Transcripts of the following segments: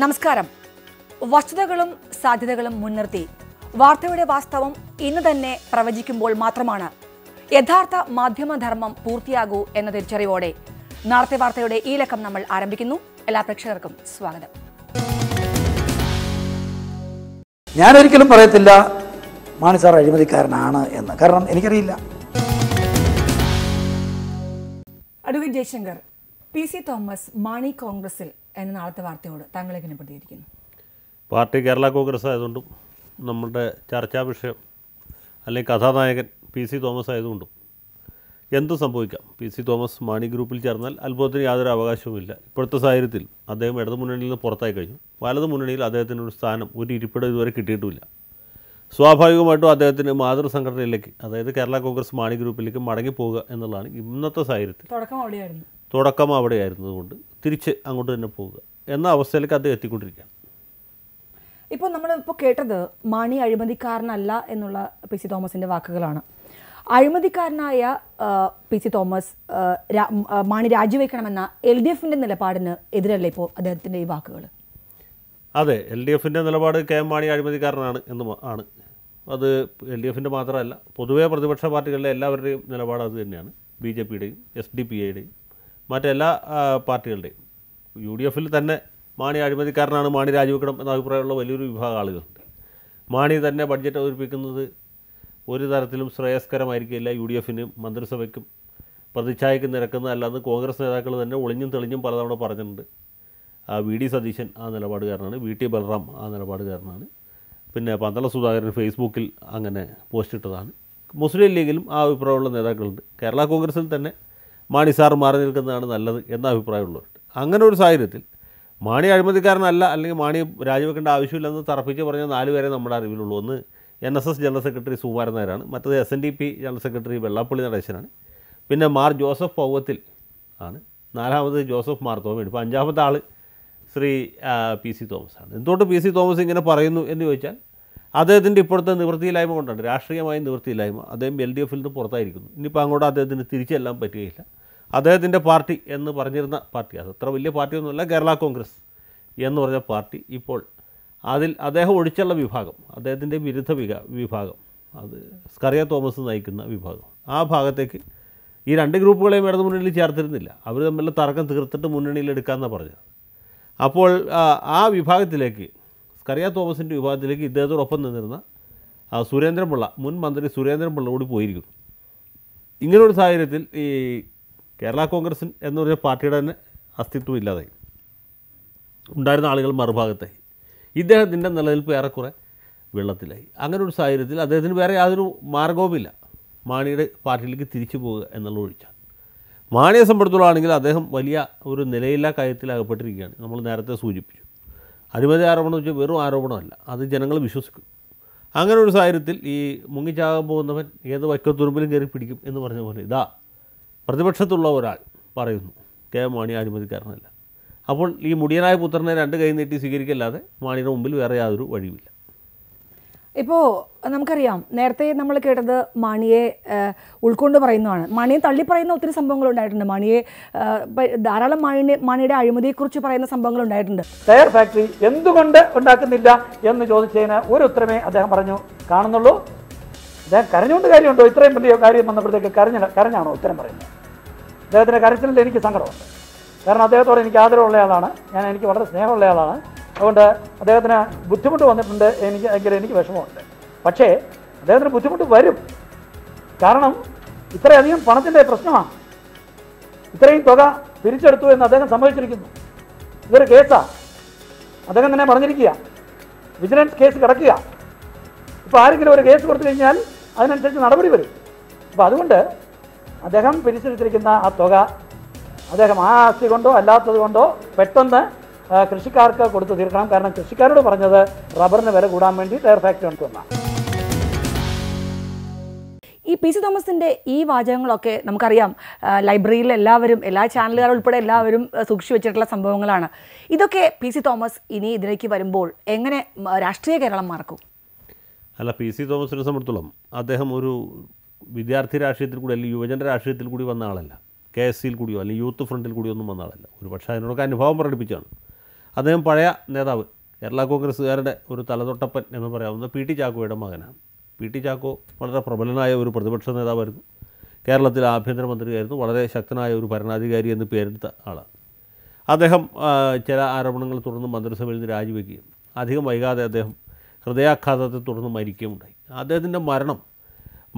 നമസ്കാരം. വസ്തുതകളും സാധ്യതകളും മുൻനിർത്തി. വാർത്തയുടെ വാസ്തവം ഇന്ന് തന്നെ പ്രവചിക്കുമ്പോൾ മാത്രമാണ്. യഥാർത്ഥ മാധ്യമധർമ്മം പൂർത്തിയാകൂ എന്ന തിരിച്ചറിവോടെ നാളത്തെ വാർത്തയുടെ ഈ ലക്കം നമ്മൾ ആരംഭിക്കുന്നു. എല്ലാ പ്രേക്ഷകർക്കും സ്വാഗതം. ഞാനൊരിക്കലും പറയത്തില്ല മാണി സാർ അഴിമതിക്കാരനാണ് എന്ന്. കാരണം എനിക്കറിയില്ല. Advocate Jayashankar P C Thomas Mani കോൺഗ്രസിൽ എന്ന നാളത്തെ വാർത്തയോട് എങ്ങനെ പ്രതികരിക്കുന്നു. പാർട്ടി കേരള കോൺഗ്രസ് ആയതുകൊണ്ടും നമ്മുടെ ചർച്ചാ വിഷയം അല്ലെങ്കിൽ കഥാനായകൻ പി സി തോമസ് ആയതുകൊണ്ടും എന്തും സംഭവിക്കാം? പി സി തോമസ് മാണി ഗ്രൂപ്പിൽ ചേർന്നാൽ അത്ഭുതത്തിന് യാതൊരു അവകാശവുമില്ല. ഇപ്പോഴത്തെ സാഹചര്യത്തിൽ അദ്ദേഹം ഇടതു മുന്നണിയിൽ നിന്ന് പുറത്തായി കഴിഞ്ഞു. വലതു മുന്നണിയിൽ അദ്ദേഹത്തിന് ഒരു സ്ഥാനം ഒരു ഇരിപ്പിടം ഇതുവരെ കിട്ടിയിട്ടുമില്ല. സ്വാഭാവികമായിട്ടും അദ്ദേഹത്തിന് മാതൃസംഘടനയിലേക്ക് അതായത് കേരള കോൺഗ്രസ് മാണി ഗ്രൂപ്പിലേക്ക് മടങ്ങിപ്പോവുക എന്നുള്ളതാണ് ഇന്നത്തെ സാഹചര്യത്തിൽ. തുടക്കം അവിടെയായിരുന്നു. തുടക്കം അവിടെയായിരുന്നതുകൊണ്ട് തിരിച്ച് അങ്ങോട്ട് തന്നെ പോവുക. എന്ന അവസ്ഥയിലേക്ക് അത് എത്തിക്കൊണ്ടിരിക്കുകയാണ്. ഇപ്പോൾ നമ്മൾ ഇപ്പോൾ കേട്ടത് മാണി അഴിമതിക്കാരനല്ല എന്നുള്ള പി സി തോമസിന്റെ വാക്കുകളാണ്. അഴിമതിക്കാരനായ പി സി തോമസ് മാണി രാജിവെക്കണമെന്ന എൽ ഡി എഫിന്റെ നിലപാടിന് എതിരല്ലേ ഇപ്പോൾ അദ്ദേഹത്തിന്റെ ഈ വാക്കുകൾ അതെ എൽ ഡി എഫിന്റെ നിലപാട് കെ എം മാണി അഴിമതിക്കാരനാണ് എന്ന് ആണ്. അത് എൽ ഡി എഫിന്റെ മാത്രമല്ല പൊതുവേ പ്രതിപക്ഷ പാർട്ടികളിലെ എല്ലാവരുടെയും നിലപാട് അത് തന്നെയാണ്. ബി ജെ പിയുടെയും എസ് ഡി പി ഐയുടെയും. മറ്റെല്ലാ പാർട്ടികളുടെയും. യു ഡി എഫിൽ തന്നെ മാണി അഴിമതിക്കാരനാണ് മാണി രാജിവെക്കണം എന്ന അഭിപ്രായമുള്ള വലിയൊരു വിഭാഗം ആളുകളുണ്ട് മാണി തന്നെ ബഡ്ജറ്റ് അവതരിപ്പിക്കുന്നത് ഒരു തരത്തിലും ശ്രേയസ്കരമായിരിക്കില്ല യു ഡി എഫിനും മന്ത്രിസഭയ്ക്കും പ്രതിച്ഛായക്ക് നിരക്കുന്നതല്ലാന്ന് കോൺഗ്രസ് നേതാക്കൾ തന്നെ ഒളിഞ്ഞും തെളിഞ്ഞും പലതവണ പറഞ്ഞിട്ടുണ്ട്. ആ വി. ഡി. സതീശൻ ആ നിലപാടുകാരനാണ് വി. ടി. ബലറാം ആ നിലപാടുകാരനാണ്. പിന്നെ പന്തള സുധാകരൻ ഫേസ്ബുക്കിൽ അങ്ങനെ പോസ്റ്റ് ഇട്ടതാണ് മുസ്ലിം ലീഗിലും ആ അഭിപ്രായമുള്ള നേതാക്കളുണ്ട്. കേരള കോൺഗ്രസിൽ തന്നെ മാണി സാർ മാറി നിൽക്കുന്നതാണ് നല്ലത് എന്ന അഭിപ്രായമുള്ളവരുണ്ട്. അങ്ങനെ ഒരു സാഹചര്യത്തിൽ മാണി അഴിമതിക്കാരനല്ല അല്ലെങ്കിൽ മാണി രാജിവെക്കേണ്ട ആവശ്യമില്ലെന്ന് തറപ്പിച്ച് പറഞ്ഞ നാല് പേരെ നമ്മുടെ അറിവിലുള്ളൂ. ഒന്ന് N S S general secretary Sukumaran നായരാണ് മറ്റത് S N D P general secretary Vellappally നടേശനാണ്. പിന്നെ മാർ ജോസഫ് പൗവത്തിൽ ആണ്. നാലാമത് ജോസഫ് മാർ തോമയാണ് ഇപ്പോൾ അഞ്ചാമത്തെ ആൾ ശ്രീ പി സി തോമസ് ആണ്. എന്തുകൊണ്ട് പി സി തോമസ് ഇങ്ങനെ പറയുന്നു എന്ന് ചോദിച്ചാൽ അദ്ദേഹത്തിന്റെ ഇപ്പോഴത്തെ നിവൃത്തിയില്ലായ്മ കൊണ്ടാണ്. രാഷ്ട്രീയമായ നിവൃത്തിയില്ലായ്മ അദ്ദേഹം എൽ ഡി എഫിൽ നിന്ന് പുറത്തായിരിക്കുന്നു. ഇനിയിപ്പോൾ അങ്ങോട്ട് അദ്ദേഹത്തിന് തിരിച്ചെല്ലാം പറ്റുകയില്ല. അദ്ദേഹത്തിന്റെ പാർട്ടി എന്ന് പറഞ്ഞിരുന്ന പാർട്ടി. അത് അത്ര വലിയ പാർട്ടിയൊന്നുമല്ല കേരള കോൺഗ്രസ് എന്ന് പറഞ്ഞ പാർട്ടി ഇപ്പോൾ അതിൽ അദ്ദേഹം ഒഴിച്ചുള്ള വിഭാഗം അദ്ദേഹത്തിന്റെ വിരുദ്ധ വിഭാഗം അത് സ്കറിയ തോമസ് നയിക്കുന്ന വിഭാഗം. ആ ഭാഗത്തേക്ക് ഈ രണ്ട് ഗ്രൂപ്പുകളെയും ഇടതു മുന്നണിയിൽ ചേർത്തിരുന്നില്ല. അവർ തമ്മിലുള്ള തർക്കം തീർത്തിട്ട് മുന്നണിയിൽ എടുക്കാമെന്നാണ് പറഞ്ഞത്. അപ്പോൾ ആ, വിഭാഗത്തിലേക്ക് സ്കറിയ തോമസിന്റെ വിഭാഗത്തിലേക്ക് ഇദ്ദേഹത്തോടൊപ്പം നിന്നിരുന്ന ആ, സുരേന്ദ്രൻപിള്ള മുൻ മന്ത്രി സുരേന്ദ്രൻപിള്ള കൂടി പോയിരിക്കുന്നു. ഇങ്ങനൊരു സാഹചര്യത്തിൽ ഈ കേരള കോൺഗ്രസ് എന്ന് പറഞ്ഞ പാർട്ടിയുടെ തന്നെ അസ്തിത്വം ഇല്ലാതായി. ഉണ്ടായിരുന്ന ആളുകൾ മറുഭാഗത്തായി. ഇദ്ദേഹത്തിന്റെ നിലനിൽപ്പ് ഏറെക്കുറെ വെള്ളത്തിലായി. അങ്ങനെ ഒരു സാഹചര്യത്തിൽ അദ്ദേഹത്തിന് വേറെ യാതൊരു മാർഗവുമില്ല മാണിയുടെ പാർട്ടിയിലേക്ക് തിരിച്ചു പോവുക എന്നുള്ള ഒഴിച്ചാൽ മാണിയെ സംബന്ധിച്ചുള്ളതാണെങ്കിൽ അദ്ദേഹം വലിയ ഒരു നിലയില്ലാ കാര്യത്തിൽ അകപ്പെട്ടിരിക്കുകയാണ് നമ്മൾ നേരത്തെ സൂചിപ്പിച്ചു. അഴിമതി ആരോപണം വെച്ചാൽ വെറും ആരോപണമല്ല. അത് ജനങ്ങൾ വിശ്വസിക്കും. അങ്ങനെ ഒരു സാഹചര്യത്തിൽ ഈ മുങ്ങിച്ചാകാൻ പോകുന്നവൻ ഏത് വൈക്കത്തുറുമ്പിലും കയറി പിടിക്കും എന്ന് പറഞ്ഞ പോലെ ഇതാ പ്രതിപക്ഷത്തുള്ള ഒരാൾ പറയുന്നു കെ എം മാണി അഴിമതിക്കാരനല്ല. അപ്പോൾ ഈ മുടിയനായ പുത്രനെ രണ്ട് കൈ നീട്ടി സ്വീകരിക്കല്ലാതെ മാണിയുടെ മുമ്പിൽ വേറെ യാതൊരു വഴിയുമില്ല. ഇപ്പോൾ നമുക്കറിയാം നേരത്തെ നമ്മൾ കേട്ടത് മാണിയെ ഉൾക്കൊണ്ട് പറയുന്നതാണ്. മാണിയെ തള്ളി പറയുന്ന ഒത്തിരി സംഭവങ്ങൾ ഉണ്ടായിട്ടുണ്ട്. മാണിയെ ധാരാളം മാണിയെ മാണിയുടെ അഴിമതിയെക്കുറിച്ച് പറയുന്ന സംഭവങ്ങൾ ഉണ്ടായിട്ടുണ്ട്. ടയർ ഫാക്ടറി എന്തുകൊണ്ട് ഉണ്ടാക്കുന്നില്ല എന്ന് ചോദിച്ചതിന് ഒരു ഉത്തരമേ അദ്ദേഹം പറഞ്ഞു കാണുന്നുള്ളൂ. അദ്ദേഹം കരഞ്ഞുകൊണ്ട് കാര്യമുണ്ടോ? ഇത്രയും വലിയ കാര്യം വന്നപ്പോഴത്തേക്ക് കരഞ്ഞ കരഞ്ഞാണോ ഉത്തരം പറയുന്നത്? അദ്ദേഹത്തിന്റെ കരച്ചിലിൽ എനിക്ക് സങ്കടമുണ്ട്. കാരണം അദ്ദേഹത്തോട് എനിക്ക് ആദരവുള്ള ആളാണ്. ഞാൻ എനിക്ക് വളരെ സ്നേഹമുള്ള ആളാണ്. അതുകൊണ്ട് അദ്ദേഹത്തിന് ബുദ്ധിമുട്ട് വന്നിട്ടുണ്ട്. എനിക്ക് എങ്കിൽ എനിക്ക് വിഷമമുണ്ട്. പക്ഷേ അദ്ദേഹത്തിന് ബുദ്ധിമുട്ട് വരും. കാരണം ഇത്രയധികം പണത്തിന്റെ പ്രശ്നമാണ്. ഇത്രയും തുക പിരിച്ചെടുത്തു എന്ന് അദ്ദേഹം സമ്മതിച്ചിരിക്കുന്നു. ഇതൊരു കേസാണ് അദ്ദേഹം തന്നെ പറഞ്ഞിരിക്കുക. വിജിലൻസ് കേസ് കിടക്കുക. ഇപ്പോൾ ആരെങ്കിലും ഒരു കേസ് കൊടുത്തു കഴിഞ്ഞാൽ അതിനനുസരിച്ച് നടപടി വരും. അപ്പോൾ അതുകൊണ്ട് അദ്ദേഹം പിരിച്ചെടുത്തിരിക്കുന്ന ആ തുക അദ്ദേഹം ആ ആസ്തി കൊണ്ടോ അല്ലാത്തത് കൊണ്ടോ പെട്ടെന്ന് കൃഷിക്കാർക്ക് കൊടുത്തു തീർക്കണം. കാരണം കൃഷിക്കാരോട് പറഞ്ഞത് റബ്ബറിന് വില കൂടാൻ വേണ്ടി ടയർ ഫാക്ടറി കൊണ്ടുവന്നാണ് ഈ പി സി തോമസിന്റെ ഈ വാചകങ്ങളൊക്കെ നമുക്കറിയാം. ലൈബ്രറിയിൽ എല്ലാവരും എല്ലാ ചാനലുകാരും ഉൾപ്പെടെ എല്ലാവരും സൂക്ഷിച്ചു വെച്ചിട്ടുള്ള സംഭവങ്ങളാണ്. ഇതൊക്കെ പി സി തോമസ് ഇനി ഇതിലേക്ക് വരുമ്പോൾ എങ്ങനെ രാഷ്ട്രീയ കേരളം മറക്കും അല്ല പി സി തോമസിനെ സംബന്ധിച്ചോളം അദ്ദേഹം ഒരു വിദ്യാർത്ഥി രാഷ്ട്രീയത്തിൽ കൂടി അല്ലെങ്കിൽ യുവജന രാഷ്ട്രീയത്തിൽ കൂടി വന്ന ആളല്ല. കെ എസ് സിയിൽ കൂടിയോ അല്ലെങ്കിൽ യൂത്ത് ഫ്രണ്ടിൽ കൂടിയോ ഒന്നും വന്ന ആളല്ല. ഒരു പക്ഷേ അതിനോടൊക്കെ അനുഭവം പ്രകടിപ്പിച്ചാണ് അദ്ദേഹം പഴയ നേതാവ് കേരള കോൺഗ്രസ്സുകാരുടെ ഒരു തലതൊട്ടപ്പൻ എന്ന് പറയാവുന്ന പി ടി ചാക്കോയുടെ മകനാണ്. പി ടി ചാക്കോ വളരെ പ്രബലനായ ഒരു പ്രതിപക്ഷ നേതാവായിരുന്നു. കേരളത്തിലെ ആഭ്യന്തരമന്ത്രിയായിരുന്നു വളരെ ശക്തനായ ഒരു ഭരണാധികാരി എന്ന് പേരെടുത്ത ആളാണ്. അദ്ദേഹം ചില ആരോപണങ്ങൾ തുടർന്ന് മന്ത്രിസഭയിൽ നിന്ന് രാജിവെക്കുകയും അധികം വൈകാതെ അദ്ദേഹം ഹൃദയാഘാതത്തെ തുടർന്ന് മരിക്കുകയുണ്ടായി. അദ്ദേഹത്തിന്റെ മരണം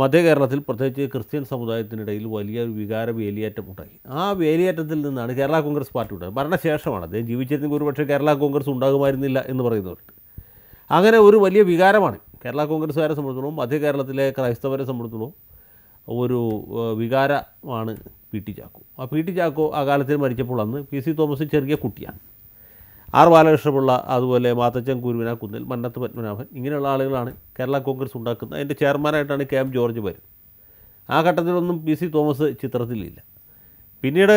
മധ്യ കേരളത്തിൽ പ്രത്യേകിച്ച് ക്രിസ്ത്യൻ സമുദായത്തിനിടയിൽ വലിയ ഒരു വികാര വേലിയേറ്റം ഉണ്ടായി ആ വേലിയേറ്റത്തിൽ നിന്നാണ് കേരള കോൺഗ്രസ് പാർട്ടി ഉണ്ടായത്. മരണശേഷമാണ് അദ്ദേഹം ജീവിച്ചിരുന്നെങ്കിൽ ഒരുപക്ഷെ കേരള കോൺഗ്രസ് ഉണ്ടാകുമായിരുന്നില്ല എന്ന് പറയുന്നവരുണ്ട് അങ്ങനെ ഒരു വലിയ വികാരമാണ് കേരള കോൺഗ്രസ്സുകാരെ സംബന്ധിച്ചിടത്തോളം മധ്യ കേരളത്തിലെ ക്രൈസ്തവരെ സംബന്ധിച്ചിടത്തോളം ഒരു വികാരമാണ് പി ടി ചാക്കോ ആ പി ടി ചാക്കോ ആ കാലത്തിൽ മരിച്ചപ്പോൾ അന്ന് പി സി തോമസ് ചെറിയ കുട്ടിയാണ്. ആർ ബാലകൃഷ്ണപിള്ള അതുപോലെ മാത്തച്ചൻ കുരുവിന കുന്നിൽ മന്നത്ത് പത്മനാഭൻ ഇങ്ങനെയുള്ള ആളുകളാണ് കേരള കോൺഗ്രസ് ഉണ്ടാക്കുന്നത്. അതിന്റെ ചെയർമാനായിട്ടാണ് കെ എം ജോർജ് വരുന്നത്. ആ ഘട്ടത്തിലൊന്നും പി സി തോമസ് ചിത്രത്തിലില്ല. പിന്നീട്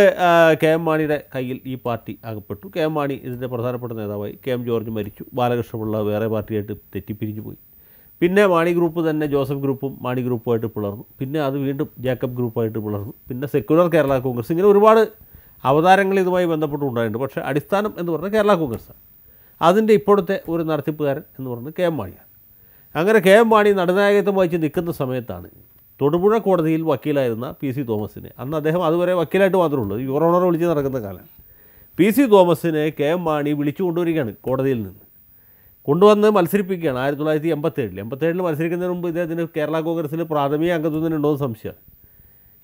കെ എം മാണിയുടെ കയ്യിൽ ഈ പാർട്ടി അകപ്പെട്ടു. കെ എം മാണി ഇതിന്റെ പ്രധാനപ്പെട്ട നേതാവായി. കെ എം ജോർജ് മരിച്ചു. ബാലകൃഷ്ണപിള്ള വേറെ പാർട്ടിയായിട്ട് തെറ്റിപ്പിരിഞ്ഞു പോയി. പിന്നെ മാണി ഗ്രൂപ്പ് തന്നെ ജോസഫ് ഗ്രൂപ്പും മാണി ഗ്രൂപ്പുമായിട്ട് പിളർന്നു. പിന്നെ അത് വീണ്ടും ജേക്കബ് ഗ്രൂപ്പായിട്ട് പിളർന്നു. പിന്നെ സെക്യുലർ കേരള കോൺഗ്രസ്. ഇങ്ങനെ ഒരുപാട് അവതാരങ്ങൾ ഇതുമായി ബന്ധപ്പെട്ടുണ്ടായിട്ടുണ്ട്. പക്ഷേ അടിസ്ഥാനം എന്ന് പറഞ്ഞാൽ കേരള കോൺഗ്രസ്സാണ് അതിന്റെ ഇപ്പോഴത്തെ ഒരു നടത്തിപ്പുകാരൻ എന്ന് പറയുന്നത് കെ എം മാണിയാണ്. അങ്ങനെ കെ എം മാണി നടുനായകത്വം വഹിച്ച് നിൽക്കുന്ന സമയത്താണ് തൊടുപുഴ കോടതിയിൽ വക്കീലായിരുന്ന പി സി തോമസിനെ അന്ന് അദ്ദേഹം അതുവരെ വക്കീലായിട്ട് മാത്രമേ ഉള്ളൂ യുവറോണർ വിളിച്ച് നടക്കുന്ന കാലം. പി സി തോമസിനെ കെ എം മാണി വിളിച്ചു കൊണ്ടുവരികയാണ് കോടതിയിൽ നിന്ന്. കൊണ്ടുവന്ന് മത്സരിപ്പിക്കുകയാണ് ആയിരത്തി തൊള്ളായിരത്തി എൺപത്തേഴിൽ എൺപത്തേഴിൽ മത്സരിക്കുന്നതിന് മുമ്പ് ഇദ്ദേഹത്തിന് കേരള കോൺഗ്രസ്സിൽ പ്രാഥമിക അംഗത്വത്തിന് ഉണ്ടോ എന്ന് സംശയമാണ്.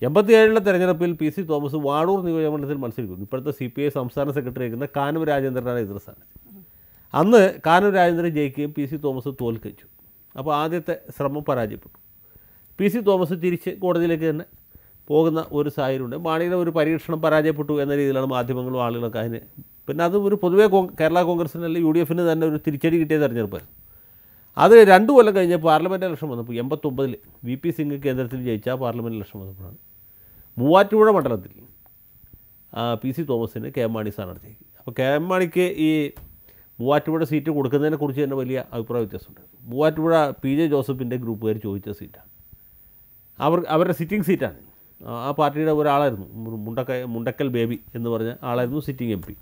എൺപത്തിയേഴിലെ തെരഞ്ഞെടുപ്പിൽ പി സി തോമസ് വാടൂർ നിയോജകമണ്ഡലത്തിൽ മത്സരിക്കുന്നു. ഇപ്പോഴത്തെ സി പി ഐ സംസ്ഥാന സെക്രട്ടറി ആയിരുന്ന കാനം രാജേന്ദ്രനാണ് എതിർ സ്ഥാനം. അന്ന് കാനം രാജേന്ദ്രൻ ജയിക്കുകയും പി സി തോമസ് തോൽക്കിച്ചു അപ്പോൾ ആദ്യത്തെ ശ്രമം പരാജയപ്പെട്ടു. പി സി തോമസ് തിരിച്ച് കോടതിയിലേക്ക് തന്നെ പോകുന്ന ഒരു സാഹചര്യമുണ്ട്. മാണിയുടെ ഒരു പരീക്ഷണം പരാജയപ്പെട്ടു എന്ന രീതിയിലാണ് മാധ്യമങ്ങളും ആളുകളൊക്കെ അതിന് പിന്നെ അത് ഒരു പൊതുവേ കേരള കോൺഗ്രസിന് അല്ലെങ്കിൽ യു ഡി എഫിന് തന്നെ ഒരു തിരിച്ചടി കിട്ടിയ തെരഞ്ഞെടുപ്പായിരുന്നു. അത് രണ്ടു കൊല്ലം കഴിഞ്ഞ് പാർലമെന്റ് ഇലക്ഷൻ വന്നപ്പോൾ എൺപത്തൊമ്പതിൽ വി പി സിംഗ് കേന്ദ്രത്തിൽ ജയിച്ച ആ പാർലമെന്റ് ഇലക്ഷൻ വന്നപ്പോഴാണ് മൂവാറ്റുപുഴ മണ്ഡലത്തിൽ പി സി തോമസിന് കെ എം മാണി സ്ഥാനാർത്ഥിയാക്കി അപ്പോൾ കെ എം മാണിക്ക് ഈ മൂവാറ്റുപുഴ സീറ്റ് കൊടുക്കുന്നതിനെക്കുറിച്ച് തന്നെ വലിയ അഭിപ്രായ വ്യത്യാസമുണ്ട്. മൂവാറ്റുപുഴ പി ജെ ജോസഫിന്റെ ഗ്രൂപ്പുകാർ ചോദിച്ച സീറ്റാണ്. അവർ അവരുടെ സിറ്റിംഗ് സീറ്റാണ്. ആ പാർട്ടിയുടെ ഒരാളായിരുന്നു മുണ്ടക്ക മുണ്ടക്കൽ ബേബി എന്ന് പറഞ്ഞ ആളായിരുന്നു സിറ്റിംഗ് എം പി.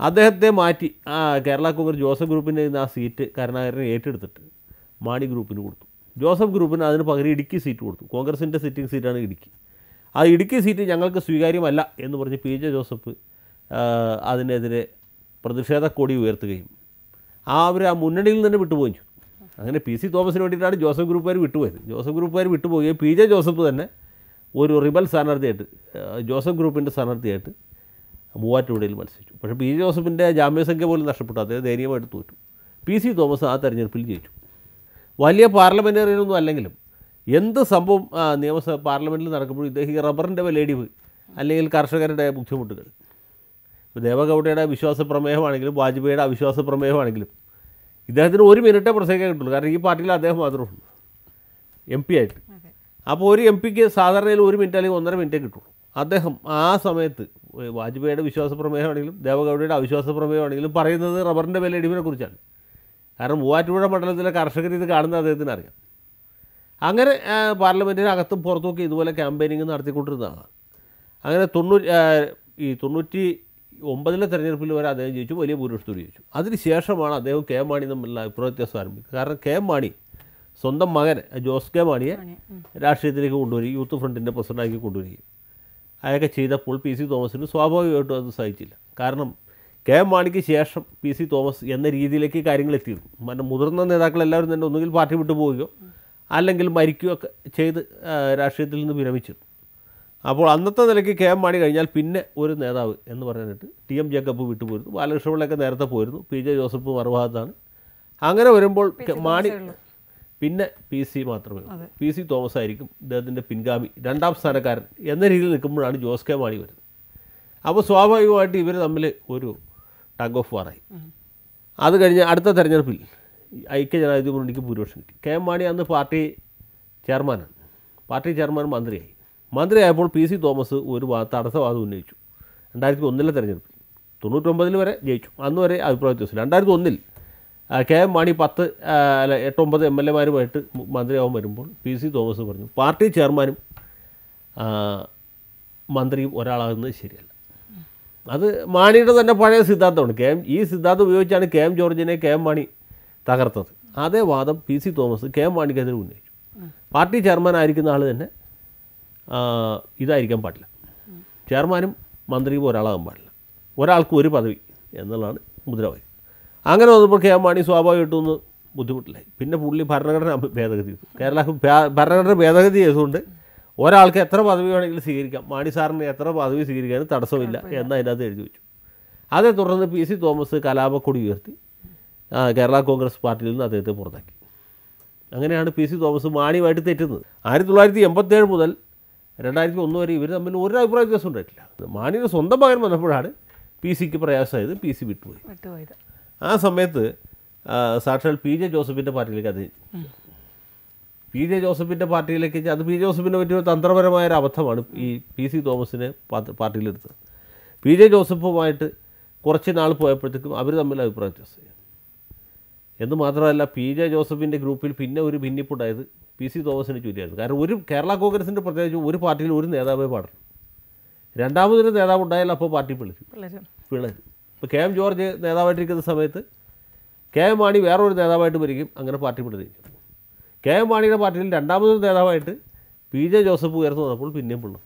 അദ്ദേഹത്തെ മാറ്റി ആ കേരള കോൺഗ്രസ് ജോസഫ് ഗ്രൂപ്പിന്റെ ആ സീറ്റ് കരുണാകരനെ ഏറ്റെടുത്തിട്ട് മാണി ഗ്രൂപ്പിന് കൊടുത്തു. ജോസഫ് ഗ്രൂപ്പിന് അതിന് പകരം ഇടുക്കി സീറ്റ് കൊടുത്തു. കോൺഗ്രസിന്റെ സിറ്റിംഗ് സീറ്റാണ് ഇടുക്കി. ആ ഇടുക്കി സീറ്റ് ഞങ്ങൾക്ക് സ്വീകാര്യമല്ല എന്ന് പറഞ്ഞ് പി ജെ ജോസഫ് അതിനെതിരെ പ്രതിഷേധ കൊടി ഉയർത്തുകയും ആ അവർ ആ മുന്നണിയിൽ തന്നെ വിട്ടുപോയി അങ്ങനെ പി സി തോമസിന് വേണ്ടിയിട്ടാണ് ജോസഫ് ഗ്രൂപ്പുകാർ വിട്ടുപോയത്. ജോസഫ് ഗ്രൂപ്പുകാർ വിട്ടുപോവുകയും പി ജെ ജോസഫ് തന്നെ ഒരു റിബൽ സ്ഥാനാർത്ഥിയായിട്ട് ജോസഫ് ഗ്രൂപ്പിന്റെ സ്ഥാനാർത്ഥിയായിട്ട് മൂവാറ്റുപുഴയിൽ മത്സരിച്ചു. പക്ഷേ പി ജെ ജോസഫിന്റെ ജാമ്യസംഖ്യ പോലും നഷ്ടപ്പെട്ടു. അദ്ദേഹം ദയനീയമായിട്ട് തോറ്റു. പി സി തോമസ് ആ തെരഞ്ഞെടുപ്പിൽ ജയിച്ചു. വലിയ പാർലമെന്റേറിയനൊന്നും അല്ലെങ്കിലും എന്ത് സംഭവം നിയമസഭ പാർലമെന്റിൽ നടക്കുമ്പോഴും ഇദ്ദേഹം ഈ റബ്ബറിന്റെ വിലയിടിവ് അല്ലെങ്കിൽ കർഷകരുടെ ബുദ്ധിമുട്ടുകൾ. ഇപ്പോൾ ദേവഗൗഡയുടെ വിശ്വാസ പ്രമേയമാണെങ്കിലും വാജ്പേയിയുടെ അവിശ്വാസ പ്രമേയമാണെങ്കിലും ഇദ്ദേഹത്തിന് ഒരു മിനിറ്റേ പ്രസംഗിക്കാൻ കിട്ടുള്ളൂ. കാരണം ഈ പാർട്ടിയിൽ അദ്ദേഹം മാത്രമുള്ളൂ എം പി ആയിട്ട്. അപ്പോൾ ഒരു എം പിക്ക് സാധാരണയിൽ ഒരു മിനിറ്റ് അല്ലെങ്കിൽ ഒന്നര മിനിറ്റേ കിട്ടുള്ളൂ. അദ്ദേഹം ആ സമയത്ത് വാജ്പേയിയുടെ വിശ്വാസ പ്രമേയമാണെങ്കിലും ദേവഗൗഡയുടെ അവിശ്വാസ പ്രമേയമാണെങ്കിലും പറയുന്നത് റബ്ബറിന്റെ വില ഇടിവിനെ കുറിച്ചാണ്. കാരണം മൂവാറ്റുപുഴ മണ്ഡലത്തിലെ കർഷകർ ഇത് കാണുന്ന അദ്ദേഹത്തിന് അറിയാം അങ്ങനെ പാർലമെന്റിനകത്തും പുറത്തുമൊക്കെ ഇതുപോലെ ക്യാമ്പയിനിങ് നടത്തിക്കൊണ്ടിരുന്നതാണ്. അങ്ങനെ തൊണ്ണൂറ്റി ഈ തൊണ്ണൂറ്റി ഒമ്പതിലെ തെരഞ്ഞെടുപ്പിൽ വരെ അദ്ദേഹം ജയിച്ചു വലിയ ഭൂരിപക്ഷത്തോട് ജയിച്ചു. അതിന് ശേഷമാണ് അദ്ദേഹം കെ എം മാണി തമ്മിലുള്ള അഭിപ്രായ വ്യത്യാസം ആരംഭിക്കുന്നത് കാരണം കെ എം മാണി സ്വന്തം മകൻ ജോസ് കെ മാണിയെ രാഷ്ട്രീയത്തിലേക്ക് കൊണ്ടുവരികയും യൂത്ത് ഫ്രണ്ടിന്റെ പ്രസിഡന്റാക്കി കൊണ്ടുവരികയും. അതൊക്കെ ചെയ്തപ്പോൾ പി സി തോമസിന് സ്വാഭാവികമായിട്ടും അത് സഹിച്ചില്ല. കാരണം കെ എം മാണിക്ക് ശേഷം പി സി തോമസ് എന്ന രീതിയിലേക്ക് കാര്യങ്ങൾ എത്തിയിരുന്നു. മറ്റേ മുതിർന്ന നേതാക്കളെല്ലാവരും തന്നെ ഒന്നുകിൽ പാർട്ടി വിട്ടു പോവുകയോ അല്ലെങ്കിൽ മരിക്കുകയൊക്കെ ചെയ്ത് രാഷ്ട്രീയത്തിൽ നിന്ന് വിരമിച്ചു. അപ്പോൾ അന്നത്തെ നിലയ്ക്ക് കെ എം മാണി കഴിഞ്ഞാൽ പിന്നെ ഒരു നേതാവ് എന്ന് പറഞ്ഞിട്ട് ടി എം ജേക്കബ് വിട്ടുപോയിരുന്നു ബാലകൃഷ്ണപിള്ളയൊക്കെ നേരത്തെ പോയിരുന്നു പി ജെ ജോസഫ് മറുഭാഗത്താണ്. അങ്ങനെ വരുമ്പോൾ മാണി പിന്നെ പി സി മാത്രമേ ഉള്ളൂ. പി സി തോമസ് ആയിരിക്കും ഇദ്ദേഹത്തിന്റെ പിൻഗാമി രണ്ടാം സ്ഥാനക്കാരൻ എന്ന രീതിയിൽ നിൽക്കുമ്പോഴാണ് ജോസ് കെ മാണി വരുന്നത്. അപ്പോൾ സ്വാഭാവികമായിട്ട് ഇവർ തമ്മിൽ ഒരു ടഗ് ഓഫ് വാറായി. അത് കഴിഞ്ഞ് അടുത്ത തെരഞ്ഞെടുപ്പിൽ ഈ ഐക്യജനാധിപത്യ മുന്നണിക്ക് ഭൂരിപക്ഷം കിട്ടി. കെ എം മാണി അന്ന് പാർട്ടി ചെയർമാനാണ്. പാർട്ടി ചെയർമാൻ മന്ത്രിയായി. മന്ത്രിയായപ്പോൾ പി സി തോമസ് ഒരു തടസ്സവാദം ഉന്നയിച്ചു. രണ്ടായിരത്തി ഒന്നിലെ തെരഞ്ഞെടുപ്പിൽ. തൊണ്ണൂറ്റൊമ്പതിൽ വരെ ജയിച്ചു. അന്ന് വരെ അഭിപ്രായ വ്യത്യാസം രണ്ടായിരത്തി ഒന്നിൽ കെ എം മാണി പത്ത് അല്ല എട്ടൊമ്പത് എം എൽ എമാരുമായിട്ട് മന്ത്രിയാവാൻ വരുമ്പോൾ പി സി തോമസ് പറഞ്ഞു പാർട്ടി ചെയർമാനും മന്ത്രിയും ഒരാളാകുന്നത് ശരിയല്ല. അത് മാണിയുടെ തന്നെ പഴയ സിദ്ധാന്തമാണ്. കെ എം ഈ സിദ്ധാന്തം ഉപയോഗിച്ചാണ് കെ എം ജോർജിനെ കെ എം മാണി തകർത്തത്. അതേ വാദം P C Thomas K M മാണിക്കെതിരെ ഉന്നയിച്ചു. പാർട്ടി ചെയർമാൻ ആയിരിക്കുന്ന ആൾ തന്നെ ഇതായിരിക്കാൻ പാടില്ല. ചെയർമാനും മന്ത്രിയും ഒരാളാകാൻ പാടില്ല. ഒരാൾക്ക് ഒരു പദവി എന്നുള്ളതാണ് മുദ്രാവാക്യം. അങ്ങനെ വന്നപ്പോൾ കെ എം മാണി സ്വാഭാവികമായിട്ടും ഒന്ന് ബുദ്ധിമുട്ടില്ലായി പിന്നെ പുള്ളി ഭരണഘടന ഭേദഗതി ചെയ്തു. കേരള ഭരണഘടന ഭേദഗതി ചെയ്തുകൊണ്ട് ഒരാൾക്ക് എത്ര പദവി വേണമെങ്കിലും സ്വീകരിക്കാം മാണി സാറിന് എത്ര പദവി സ്വീകരിക്കാനും തടസ്സമില്ല എന്ന് അതിനകത്ത് എഴുതി വെച്ചു. അതേ തുടർന്ന് പി സി തോമസ് കലാപക്കൊടി ഉയർത്തി. കേരള കോൺഗ്രസ് പാർട്ടിയിൽ നിന്ന് അദ്ദേഹത്തെ പുറത്താക്കി. അങ്ങനെയാണ് പി സി തോമസ് മാണിയുമായിട്ട് തെറ്റുന്നത്. ആയിരത്തി തൊള്ളായിരത്തി എൺപത്തേഴ് മുതൽ രണ്ടായിരത്തി ഒന്ന് വരെ ഇവർ തമ്മിൽ ഒരു അഭിപ്രായ വ്യത്യാസം ഉണ്ടായിട്ടില്ല. മാണിയുടെ സ്വന്തം മകൻ വന്നപ്പോഴാണ് പി സിക്ക് പ്രയാസമായത് പി സി വിട്ടുപോയി. ആ സമയത്ത് സാക്ഷാൽ പി ജെ ജോസഫിന്റെ പാർട്ടിയിലേക്ക് അത് പി ജെ ജോസഫിന്റെ പാർട്ടിയിലേക്ക് അത് പി ജെ ജോസഫിനെ പറ്റിയ ഒരു തന്ത്രപരമായ ഒരു അബദ്ധമാണ് ഈ പി സി തോമസിനെ പാർട്ടി- പാർട്ടിയിലെടുത്തത്. പി ജെ ജോസഫുമായിട്ട് കുറച്ച് നാൾ പോയപ്പോഴത്തേക്കും അവർ തമ്മിൽ അഭിപ്രായ വ്യത്യാസമായി. എന്ന് മാത്രമല്ല പി ജെ ജോസഫിന്റെ ഗ്രൂപ്പിൽ പിന്നെ ഒരു ഭിന്നിപ്പുണ്ടായത് പി സി തോമസിന് ചൊല്ലിയായിരുന്നു കാരണം ഒരു കേരള കോൺഗ്രസിന്റെ പ്രത്യേകിച്ച് ഒരു പാർട്ടിയിൽ ഒരു നേതാവേ പാടുള്ളൂ. രണ്ടാമതൊരു നേതാവ് ഉണ്ടായാൽ അപ്പോൾ പാർട്ടി പിളരും. പിളരും. ഇപ്പോൾ കെ എം ജോർജ് നേതാവായിട്ടിരിക്കുന്ന സമയത്ത് കെ എം മാണി വേറൊരു നേതാവായിട്ട് വരികയും അങ്ങനെ പാർട്ടി പിളരും. കെ എം മാണിയുടെ പാർട്ടിയിൽ രണ്ടാമതൊരു നേതാവായിട്ട് പി ജെ ജോസഫ് ഉയർന്നു വന്നപ്പോൾ പിന്നെയും പിള്ളർ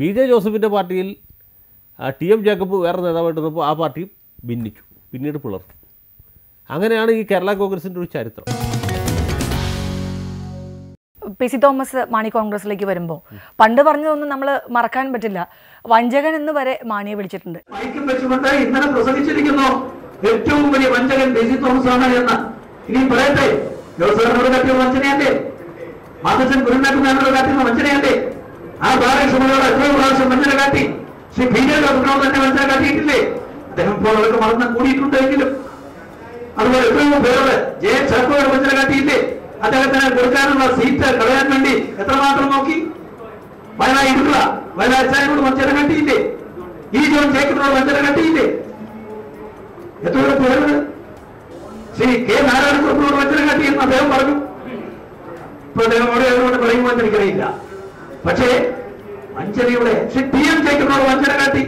പി ജെ ജോസഫിന്റെ പാർട്ടിയിൽ ടി എം ജേക്കബ് വേറെ നേതാവായിട്ട് വന്നപ്പോൾ ആ പാർട്ടി ഭിന്നിച്ചു. പിന്നീട് പിളർന്നു. അങ്ങനെയാണ് ഈ കേരള കോൺഗ്രസിന്റെ ഒരു ചരിത്രം. പി സി തോമസ് മാണി കോൺഗ്രസിലേക്ക് വരുമ്പോൾ പണ്ട് പറഞ്ഞതൊന്നും നമ്മൾ മറക്കാൻ പറ്റില്ല. വഞ്ചകൻ എന്ന് വരെ മാണിയെ വിളിച്ചിട്ടുണ്ട്. മൈക്കും വെച്ചുകൊണ്ട് ഇന്നലെ പ്രസംഗിച്ചിരിക്കുന്നു ഏറ്റവും വലിയ വഞ്ചകൻ ബേസി തോമസ് ആണ് എന്ന്. ഇനി പറയട്ടെ ജോസഫിനോട് കാട്ടിയ വഞ്ചനയല്ലേ? ഗുരുനാഥനോട് കാട്ടിയ വഞ്ചനയല്ലേ? ആ ബാലകൃഷ്ണനോട് എത്രയോ പ്രാവശ്യം വഞ്ചന കാട്ടി. ശ്രീ ബി ജെ ജോസഫിനോട് തന്നെ വഞ്ചന കാട്ടിയിട്ടില്ലേ? അദ്ദേഹം ഇപ്പോൾ അവർക്ക് മറന്ന് കൂടിയിട്ടുണ്ടെങ്കിലും അതുപോലെ എത്രയോ പേരോട് ജെ ചാക്കോയോട് വഞ്ചന കാട്ടിയില്ലേ അദ്ദേഹത്തിന് കൊടുക്കാനുള്ള സീറ്റ് കളയാൻ വേണ്ടി എത്രമാത്രം നോക്കി? വയനാട് ഇടുക വയനാട് അച്ചായനോട് വഞ്ചന കാട്ടിയില്ലേ ഈ ജോൺ ജേക്കബിനോട് വഞ്ചന കാട്ടിയില്ലേ എത്രയോ പേരോട് ശ്രീ കെ നാരായണക്കുറിപ്പിനോട് വഞ്ചന കാട്ടിയെന്ന് അദ്ദേഹം പറഞ്ഞു. ഇപ്പൊ അദ്ദേഹം അവിടെ പറയുമ്പോൾ എന്ന് എനിക്കറിയില്ല. പക്ഷേ വഞ്ചനയുടെ ശ്രീ ടി എം ജേക്കബിനോട് വഞ്ചന കാട്ടി.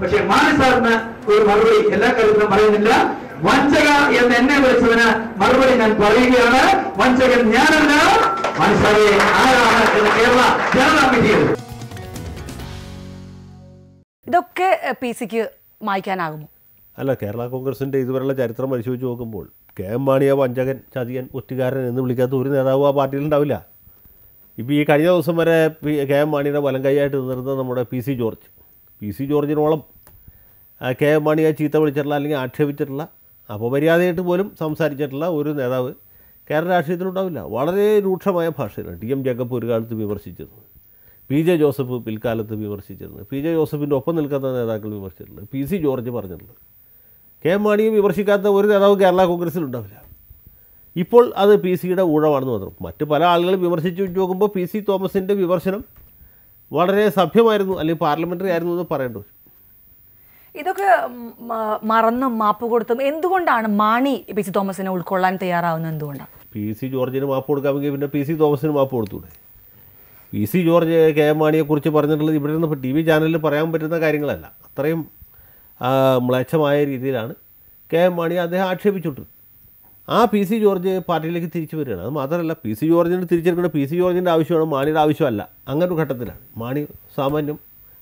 പക്ഷേ മാണി സാറിന് ഒരു മറുപടി എല്ലാ കാര്യത്തിലും പറയുന്നില്ല. വഞ്ചക എന്ന് എന്നെ വിളിച്ചതിന് മറുപടി ഞാൻ പറയുകയാണ്. വഞ്ചകൻ ഞാനല്ല. സാറേ ആരാണ് എന്ന് കേരള ജനതാ വിധിയത് ഇതൊക്കെ പി സിക്ക് മായ്ക്കാനാകുമോ? അല്ല കേരള കോൺഗ്രസിന്റെ ഇതുവരെയുള്ള ചരിത്രം പരിശോധിച്ച് നോക്കുമ്പോൾ കെ എം മാണിയ വഞ്ചകൻ ചതിയൻ ഒറ്റുകാരൻ എന്ന് വിളിക്കാത്ത ഒരു നേതാവ് ആ പാർട്ടിയിൽ ഉണ്ടാവില്ല. ഇപ്പോൾ ഈ കഴിഞ്ഞ ദിവസം വരെ പി- കെ എം മാണിയുടെ വലം കൈയായിട്ട് നിന്നിരുന്ന നമ്മുടെ P C George. P C ജോർജിനോളം K M മാണിയെ ചീത്ത വിളിച്ചിട്ടുള്ള അല്ലെങ്കിൽ ആക്ഷേപിച്ചിട്ടുള്ള അപമര്യാദയായിട്ട് പോലും സംസാരിച്ചിട്ടുള്ള ഒരു നേതാവ് കേരള രാഷ്ട്രീയത്തിലുണ്ടാവില്ല വളരെ രൂക്ഷമായ ഭാഷയിലാണ് ടി എം ജേക്കബ് ഒരു കാലത്ത് വിമർശിച്ചിരുന്നത്. പി ജെ ജോസഫ് പിൽക്കാലത്ത് വിമർശിച്ചിരുന്നത്. പി ജെ ജോസഫിന്റെ ഒപ്പം നിൽക്കുന്ന നേതാക്കൾ വിമർശിച്ചിട്ടുള്ളത് പി സി ജോർജ് പറഞ്ഞിട്ടുള്ളത് കെ എം മാണിയെ വിമർശിക്കാത്ത ഒരു നേതാവ് കേരള കോൺഗ്രസ്സിലുണ്ടാവില്ല ഇപ്പോൾ അത് പി സിയുടെ ഊഴമാണെന്ന് മാത്രം. മറ്റ് പല ആളുകളും വിമർശിച്ച് നോക്കുമ്പോൾ പി സി തോമസിന്റെ വിമർശനം വളരെ സഭ്യമായിരുന്നു അല്ലെങ്കിൽ പാർലമെന്ററി ആയിരുന്നു എന്ന് പറയേണ്ടി വരും. ഇതൊക്കെ മറന്നും മാപ്പ് കൊടുത്തും എന്തുകൊണ്ടാണ് മാണി പി സി തോമസിനെ ഉൾക്കൊള്ളാൻ തയ്യാറാവുന്നത് എന്തുകൊണ്ടാണ്? പി സി ജോർജിന് മാപ്പ് കൊടുക്കാമെങ്കിൽ പിന്നെ പി സി തോമസിന് മാപ്പ് കൊടുത്തൂടെ? P C George K M മാണിയെക്കുറിച്ച് പറഞ്ഞിട്ടുള്ളത് ഇവിടെ നിന്ന് ടി വി ചാനലിൽ പറയാൻ പറ്റുന്ന കാര്യങ്ങളല്ല. അത്രയും മ്ലേച്ഛമായ രീതിയിലാണ് കെ എം മാണി അദ്ദേഹം ആക്ഷേപിച്ചിട്ടത് ആ പി സി ജോർജ് പാർട്ടിയിലേക്ക് തിരിച്ചു വരികയാണ്. അത് മാത്രമല്ല പി സി ജോർജിന് തിരിച്ചെടുക്കേണ്ട പി സി ജോർജിന്റെ ആവശ്യമാണ് മാണിയുടെ ആവശ്യമല്ല. അങ്ങനൊരു ഘട്ടത്തിലാണ്. മാണി സാമാന്യം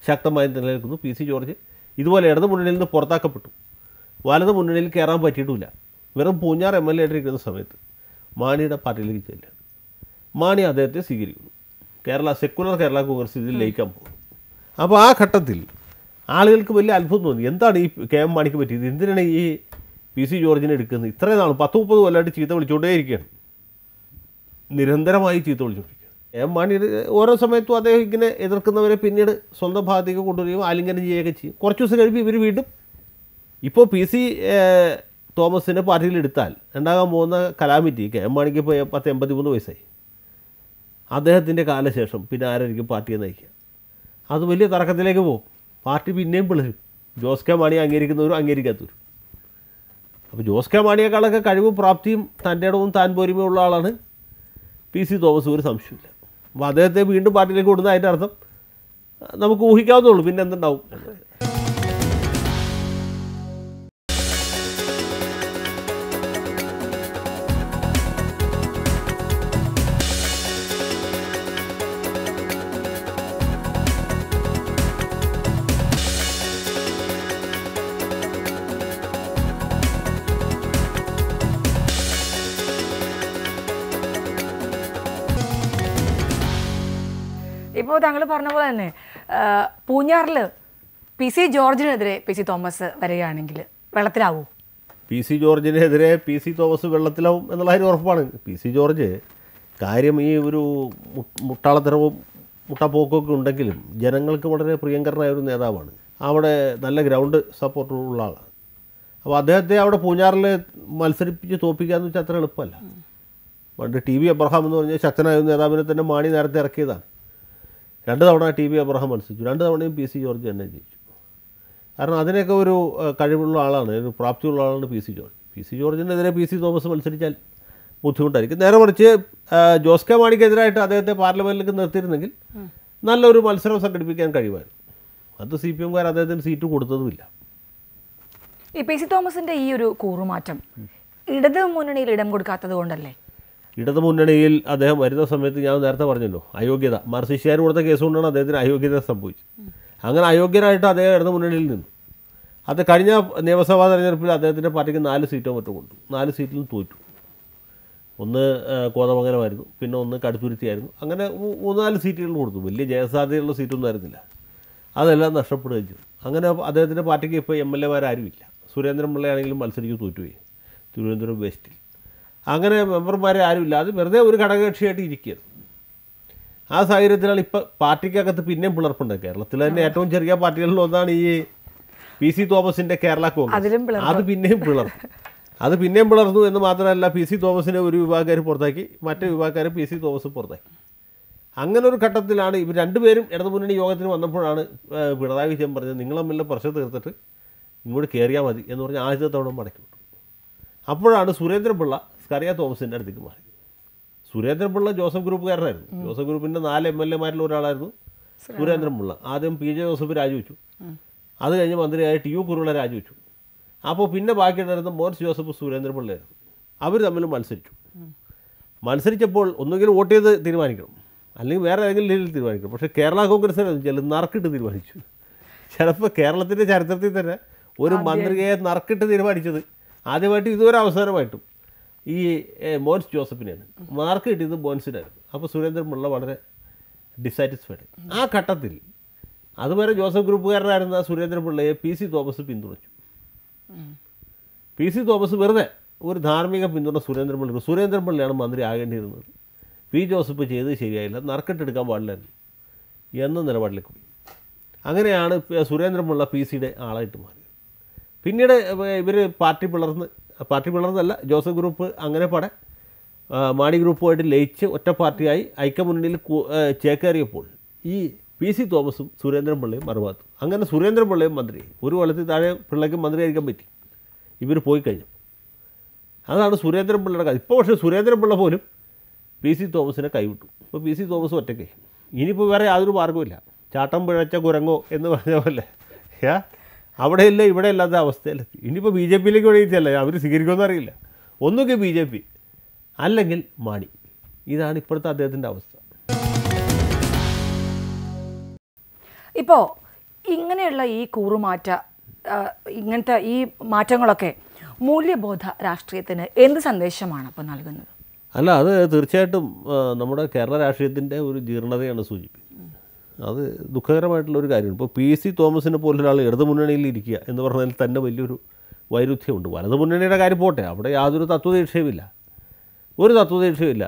ശക്തമായി നിലനിൽക്കുന്നു പി സി ജോർജ് ഇതുപോലെ ഇടത് മുന്നണിയിൽ നിന്ന് പുറത്താക്കപ്പെട്ടു. വലത് മുന്നണിയിൽ കയറാൻ പറ്റിയിട്ടില്ല. വെറും പൂഞ്ഞാർ എം എൽ എ ആയിട്ടിരിക്കുന്ന സമയത്ത് മാണിയുടെ പാർട്ടിയിലേക്ക് ചെല്ലുകയാണ് മാണി അദ്ദേഹത്തെ സ്വീകരിക്കുന്നു. കേരള സെക്കുലർ കേരള കോൺഗ്രസ് ഇതിൽ ലയിക്കാൻ പോകുന്നു. അപ്പോൾ ആ ഘട്ടത്തിൽ ആളുകൾക്ക് വലിയ അത്ഭുതം തോന്നി. എന്താണ് ഈ കെ എം മാണിക്ക് പറ്റിയത്? എന്തിനാണ് ഈ പി സി ജോർജിനെ എടുക്കുന്നത്? ഇത്രയും നാൾ പത്ത് മുപ്പത് കൊല്ലമായിട്ട് ചീത്ത വിളിച്ചുകൊണ്ടേയിരിക്കുകയാണ്. നിരന്തരമായി ചീത്ത വിളിച്ചുകൊണ്ടിരിക്കുക എം മാണി ഓരോ സമയത്തും അദ്ദേഹം ഇങ്ങനെ എതിർക്കുന്നവരെ പിന്നീട് സ്വന്തം ഭാഗത്തേക്ക് കൊണ്ടുവരികയും ആലിംഗനം ചെയ്യുകയൊക്കെ ചെയ്യും. കുറച്ച് ദിവസം കഴിയുമ്പോൾ ഇവർ വീണ്ടും ഇപ്പോൾ പി സി തോമസിനെ പാർട്ടിയിൽ എടുത്താൽ ഉണ്ടാകാൻ പോകുന്ന കലാമിറ്റി കെ എം മാണിക്ക് ഇപ്പോൾ പത്ത് എൺപത്തി മൂന്ന് വയസ്സായി. അദ്ദേഹത്തിന്റെ കാലശേഷം പിന്നെ ആരായിരിക്കും പാർട്ടിയെ നയിക്കുക? അത് വലിയ തർക്കത്തിലേക്ക് പോകും. പാർട്ടി പിന്നെയും പിളരും. ജോസ് കെ മാണി അംഗീകരിക്കുന്നവരും അംഗീകരിക്കാത്തവരും. അപ്പോൾ ജോസ് കെ മാണിയേക്കാളൊക്കെ കഴിവും പ്രാപ്തിയും തന്റെ ഇടവും താൻ പോരുമയുള്ള ആളാണ് പി സി തോമസ് ഒരു സംശയമില്ല അപ്പോൾ അദ്ദേഹത്തെ വീണ്ടും പാർട്ടിയിലേക്ക് കൊടുക്കുന്ന അതിന്റെ അർത്ഥം നമുക്ക് ഊഹിക്കാവുന്നേ ഉള്ളൂ. പിന്നെ എന്തുണ്ടാവും? ഇപ്പോൾ താങ്കൾ പറഞ്ഞ പോലെ തന്നെ പൂഞ്ഞാറിൽ പി സി ജോർജിനെതിരെ പി സി തോമസ് വരികയാണെങ്കിൽ വെള്ളത്തിലാവൂ? പി സി ജോർജിനെതിരെ പി സി തോമസ് വെള്ളത്തിലാവും എന്നുള്ള കാര്യം ഉറപ്പാണ്. പി സി ജോർജ് കാര്യം ഈ ഒരു മുട്ടാളത്തരവും മുട്ടപ്പോക്കൊക്കെ ഉണ്ടെങ്കിലും ജനങ്ങൾക്ക് വളരെ പ്രിയങ്കരനായ ഒരു നേതാവാണ്. അവിടെ നല്ല ഗ്രൗണ്ട് സപ്പോർട്ട് ഉള്ള ആളാണ്. അപ്പോൾ അദ്ദേഹത്തെ അവിടെ പൂഞ്ഞാറിൽ മത്സരിപ്പിച്ച് തോപ്പിക്കുക എന്ന് വെച്ചാൽ അത്ര എളുപ്പമല്ല. പണ്ട് ടി വി അബ്രഹാം എന്ന് പറഞ്ഞാൽ ശക്തനായ നേതാവിനെ തന്നെ മാണി നേരത്തെ ഇറക്കിയതാണ്. രണ്ട് തവണ ടി വി അബ്രഹാം മത്സരിച്ചു. രണ്ട് തവണയും പി സി ജോർജ് തന്നെ ജയിച്ചു. കാരണം അതിനൊക്കെ ഒരു കഴിവുള്ള ആളാണ്. ഒരു പ്രാപ്തിയുള്ള ആളാണ് P C George. P C ജോർജിനെതിരെ P C Thomas മത്സരിച്ചാൽ ബുദ്ധിമുട്ടായിരിക്കും. നേരെ മറിച്ച് ജോസ് കെ മാണിക്കെതിരായിട്ട് അദ്ദേഹത്തെ പാർലമെന്റിലേക്ക് നിർത്തിയിരുന്നെങ്കിൽ നല്ലൊരു മത്സരം സംഘടിപ്പിക്കാൻ കഴിയുമായിരുന്നു. അത് സി പി എംകാർ അദ്ദേഹത്തിന് സീറ്റ് കൊടുത്തതുമില്ല. ഈ പി സി തോമസിന്റെ ഈ ഒരു കൂറുമാറ്റം ഇടത് മുന്നണിയിൽ ഇടം കൊടുക്കാത്തത് കൊണ്ടല്ലേ? ഇടതു മുന്നണിയിൽ അദ്ദേഹം വരുന്ന സമയത്ത് ഞാൻ നേരത്തെ പറഞ്ഞല്ലോ അയോഗ്യത. മാർസിഷ്യാർ കൊടുത്ത കേസ് കൊണ്ടാണ് അദ്ദേഹത്തിന് അയോഗ്യത സംഭവിച്ചത്. അങ്ങനെ അയോഗ്യനായിട്ട് അദ്ദേഹം ഇടതു മുന്നണിയിൽ നിന്നു. അത് കഴിഞ്ഞ നിയമസഭാ തെരഞ്ഞെടുപ്പിൽ അദ്ദേഹത്തിന്റെ പാർട്ടിക്ക് നാല് സീറ്റോ മറ്റോ കൊണ്ടു നാല് സീറ്റിലും തോറ്റു. ഒന്ന് കോതമംഗലമായിരുന്നു. പിന്നെ ഒന്ന് കടുത്തുരുത്തിയായിരുന്നു. അങ്ങനെ മൂന്ന് നാല് സീറ്റുകൾ കൊടുത്തു. വലിയ ജയസാധ്യതയുള്ള സീറ്റൊന്നും ആയിരുന്നില്ല. അതെല്ലാം നഷ്ടപ്പെടുകയും ചെയ്തു. അങ്ങനെ അദ്ദേഹത്തിന്റെ പാർട്ടിക്ക് ഇപ്പോൾ എം എൽ എമാരാരുമില്ല സുരേന്ദ്രൻ പിള്ളയാണെങ്കിലും മത്സരിച്ച് തോറ്റുപോയി. തിരുവനന്തപുരം വെസ്റ്റിൽ അങ്ങനെ മെമ്പർമാരെ ആരുമില്ല. അത് വെറുതെ ഒരു ഘടകകക്ഷിയായിട്ട് ഇരിക്കുകയാണ്. ആ സാഹചര്യത്തിലാണ് ഇപ്പം പാർട്ടിക്കകത്ത് പിന്നെയും പിളർപ്പുണ്ട്. കേരളത്തിൽ തന്നെ ഏറ്റവും ചെറിയ പാർട്ടികളിൽ ഒന്നാണ് ഈ പി സി തോമസിന്റെ കേരള കോൺഗ്രസ്. അത് പിന്നെയും പിളർന്നു അത് പിന്നെയും പിളർന്നു എന്ന് മാത്രമല്ല പി സി തോമസിനെ ഒരു വിഭാഗക്കാർ പുറത്താക്കി മറ്റേ വിഭാഗക്കാർ പി സി തോമസ് പുറത്താക്കി. അങ്ങനെ ഒരു ഘട്ടത്തിലാണ് ഇവർ രണ്ടുപേരും ഇടതുമുന്നണി യോഗത്തിന് വന്നപ്പോഴാണ് പിണറായി വിജയൻ പറഞ്ഞത് നിങ്ങൾ തമ്മിലുള്ള പ്രശ്നം തീർത്തിട്ട് ഇങ്ങോട്ട് കയറിയാൽ മതി എന്ന് പറഞ്ഞ് ആദ്യത്തെ തവണ മടക്കി അപ്പോഴാണ് സുരേന്ദ്രപിള്ള സ്കറിയ തോമസിന്റെ അടുത്തേക്ക് മാറി സുരേന്ദ്രപിള്ള ജോസഫ് ഗ്രൂപ്പുകാരനായിരുന്നു. ജോസഫ് ഗ്രൂപ്പിന്റെ നാല് എം എൽ എമാരിൽ ഒരാളായിരുന്നു സുരേന്ദ്രപിള്ള ആദ്യം പി ജെ ജോസഫ് രാജിവെച്ചു. അത് കഴിഞ്ഞ് മന്ത്രിയായ ടി യു കുരുള രാജിവെച്ചു. അപ്പോൾ പിന്നെ ബാക്കിയുണ്ടായിരുന്ന മോൻസ് ജോസഫ് സുരേന്ദ്രപിള്ളയായിരുന്നു അവർ തമ്മിൽ മത്സരിച്ചു. മത്സരിച്ചപ്പോൾ ഒന്നുകിൽ വോട്ട് ചെയ്ത് തീരുമാനിക്കണം. അല്ലെങ്കിൽ വേറെ ഏതെങ്കിലും രീതിയിൽ തീരുമാനിക്കണം. പക്ഷേ കേരള കോൺഗ്രസിനെ ചില നറുക്കിട്ട് തീരുമാനിച്ചു. ചിലപ്പോൾ കേരളത്തിന്റെ ചരിത്രത്തിൽ തന്നെ ഒരു മന്ത്രിയെ നറുക്കിട്ട് തീരുമാനിച്ചത് ആദ്യമായിട്ട് ഇതുവരെ അവസാനമായിട്ടും. ഈ മോൻസ് ജോസഫിനെയാണ്. മാർക്ക് കിട്ടിയത് മോൻസിനായിരുന്നു അപ്പോൾ സുരേന്ദ്രൻ പിള്ള വളരെ ഡിസാറ്റിസ്ഫൈഡ് ആ ഘട്ടത്തിൽ അതുവരെ ജോസഫ് ഗ്രൂപ്പുകാരനായിരുന്ന സുരേന്ദ്രൻ പിള്ളയെ പി സി തോമസ് പിന്തുണച്ചു. പി സി തോമസ് വെറുതെ ഒരു ധാർമ്മിക പിന്തുണ സുരേന്ദ്രൻപിള്ളക്ക് സുരേന്ദ്രൻപിള്ളയാണ് മന്ത്രി ആകേണ്ടിയിരുന്നത്. പി ജോസഫ് ചെയ്തത് ശരിയായില്ല നറുക്കെട്ടെടുക്കാൻ പാടില്ലായിരുന്നു എന്ന നിലപാടിലേക്ക് പോയി. അങ്ങനെയാണ് സുരേന്ദ്രൻ സുരേന്ദ്രൻപിള്ള പി സിയുടെ ആളായിട്ട് മാറിയത്. പിന്നീട് ഇവർ പാർട്ടി പിളർന്ന് പാർട്ടി പിളർന്നതല്ല ജോസഫ് ഗ്രൂപ്പ് അങ്ങനെ പടെ മാണി ഗ്രൂപ്പുമായിട്ട് ലയിച്ച് ഒറ്റ പാർട്ടിയായി ഐക്യമുന്നണിയിൽ ചേക്കേറിയപ്പോൾ ഈ പി സി തോമസും സുരേന്ദ്രൻപിള്ളയും മറുഭാഗത്തു. അങ്ങനെ സുരേന്ദ്രൻപിള്ളയും മന്ത്രി ഒരു കൊല്ലത്തിൽ താഴെ പിള്ളയ്ക്ക് മന്ത്രിയായിരിക്കാൻ പറ്റി. ഇവർ പോയി കഴിഞ്ഞു. അതാണ് സുരേന്ദ്രൻപിള്ളയുടെ കാര്യം. ഇപ്പോൾ പക്ഷേ സുരേന്ദ്രൻപിള്ള പോലും പി സി തോമസിനെ കൈവിട്ടു. ഇപ്പോൾ പി സി തോമസ് ഒറ്റയ്ക്ക്. ഇനിയിപ്പോൾ വേറെ യാതൊരു മാർഗമില്ല ചാട്ടം പിഴച്ച കുരങ്ങോ എന്ന് പറഞ്ഞ പോലെ. യാ? അവിടെയില്ല ഇവിടെ ഇല്ലാത്ത അവസ്ഥയിലെത്തി. ഇനിയിപ്പോൾ ബി ജെ പിയിലേക്ക് വേണ്ടിയിട്ടല്ല അവർ സ്വീകരിക്കുമെന്ന് അറിയില്ല. ഒന്നുകിൽ ബി ജെ പി അല്ലെങ്കിൽ മാണി. ഇതാണ് ഇപ്പോഴത്തെ അദ്ദേഹത്തിന്റെ അവസ്ഥ. ഇപ്പോൾ ഇങ്ങനെയുള്ള ഈ കൂറുമാറ്റ ഇങ്ങനത്തെ ഈ മാറ്റങ്ങളൊക്കെ മൂല്യബോധ രാഷ്ട്രീയത്തിന് എന്ത് സന്ദേശമാണ് അപ്പോൾ നൽകുന്നത്? അല്ല അത് തീർച്ചയായിട്ടും നമ്മുടെ കേരള രാഷ്ട്രീയത്തിന്റെ ഒരു ജീർണതയാണ് സൂചിപ്പിക്കുന്നത്. അത് ദുഃഖകരമായിട്ടുള്ള ഒരു കാര്യമാണ്. ഇപ്പോൾ പി സി തോമസിനെ പോലൊരാൾ ഇടതു മുന്നണിയിൽ ഇരിക്കുക എന്ന് പറഞ്ഞാൽ തന്നെ വലിയൊരു വൈരുദ്ധ്യമുണ്ട്. വലതു മുന്നണിയുടെ കാര്യം പോട്ടെ അവിടെ യാതൊരു തത്വദീക്ഷയുമില്ല ഒരു തത്വദീക്ഷയുമില്ല